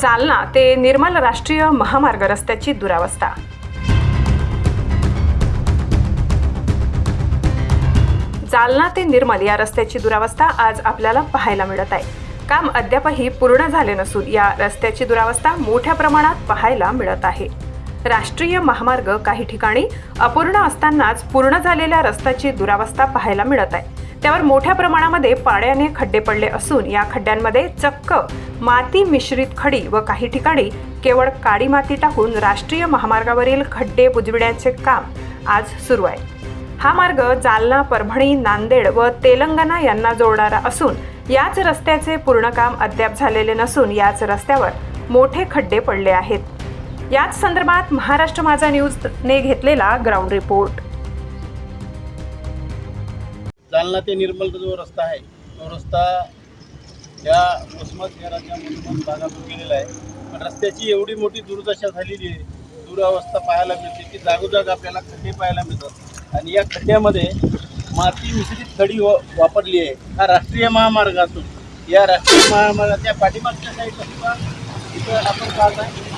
जालना ते निर्मल राष्ट्रीय महामार्ग रस्त्याची दुरावस्था. जालना ते निर्मल या रस्त्याची दुरावस्था आज आपल्याला पाहायला मिळत आहे. काम अद्यापही पूर्ण झाले नसून या रस्त्याची दुरावस्था मोठ्या प्रमाणात पाहायला मिळत आहे. राष्ट्रीय महामार्ग काही ठिकाणी अपूर्ण असतानाच पूर्ण झालेल्या रस्त्याची दुरावस्था पाहायला मिळत आहे. त्यावर मोठ्या प्रमाणामध्ये पाण्याने खड्डे पडले असून या खड्ड्यांमध्ये चक्क माती मिश्रित खडी व काही ठिकाणी केवळ काळी माती टाकून राष्ट्रीय महामार्गावरील खड्डे बुजविण्याचे काम आज सुरू आहे. हा मार्ग जालना परभणी नांदेड व तेलंगणा यांना जोडणारा असून याच रस्त्याचे पूर्ण काम अद्याप झालेले नसून याच रस्त्यावर मोठे खड्डे पडले आहेत. याच संदर्भात महाराष्ट्र माझा न्यूजने घेतलेला ग्राउंड रिपोर्ट. जालना ते निर्मलचा जो रस्ता आहे तो रस्ता या वसमत शहराच्या मधून भागातून गेलेला आहे. पण रस्त्याची एवढी मोठी दुर्दशा झालेली आहे. दुरावस्था पाहायला मिळते की जागोजाग आपल्याला खड्डे पाहायला मिळतात. आणि या खड्ड्यामध्ये माती मिश्रित खडी व वापरली आहे. हा राष्ट्रीय महामार्ग असून या राष्ट्रीय महामार्गाच्या पाठीमागच्या साईडला सुद्धा इथं आपण पाहत आहे.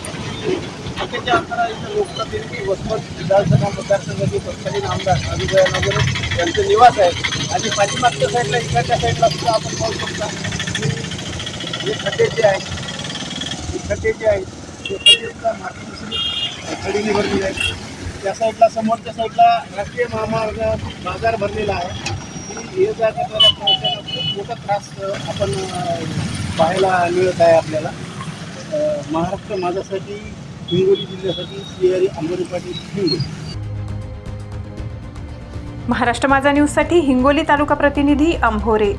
लोकप्रतिनिधी वसमत विधानसभा मतदारसंघाचे तत्कालीन आमदार अभिजय नगर यांचं निवास आहेत आणि पाठीमागच्या साईडला इकडच्या साईडला सुद्धा आपण पाहू शकता की हे खड्डे जे आहेत हे खड्डे जे आहेत ते खड्डे माती मिश्रित खडीने भरलेले आहे त्या साईडला समोरच्या साईडला राष्ट्रीय महामार्ग बाजार भरलेला आहे. की ये जा करणाऱ्या खूप मोठा त्रास आपण पाहायला मिळत आहे आपल्याला. महाराष्ट्र माझ्यासाठी हिंगोली जिल्ह्यासाठी श्रीहरी अंबरी पाटील हिंगोली. महाराष्ट्र माझा न्यूजसाठी हिंगोली तालुका प्रतिनिधी अंभोरे.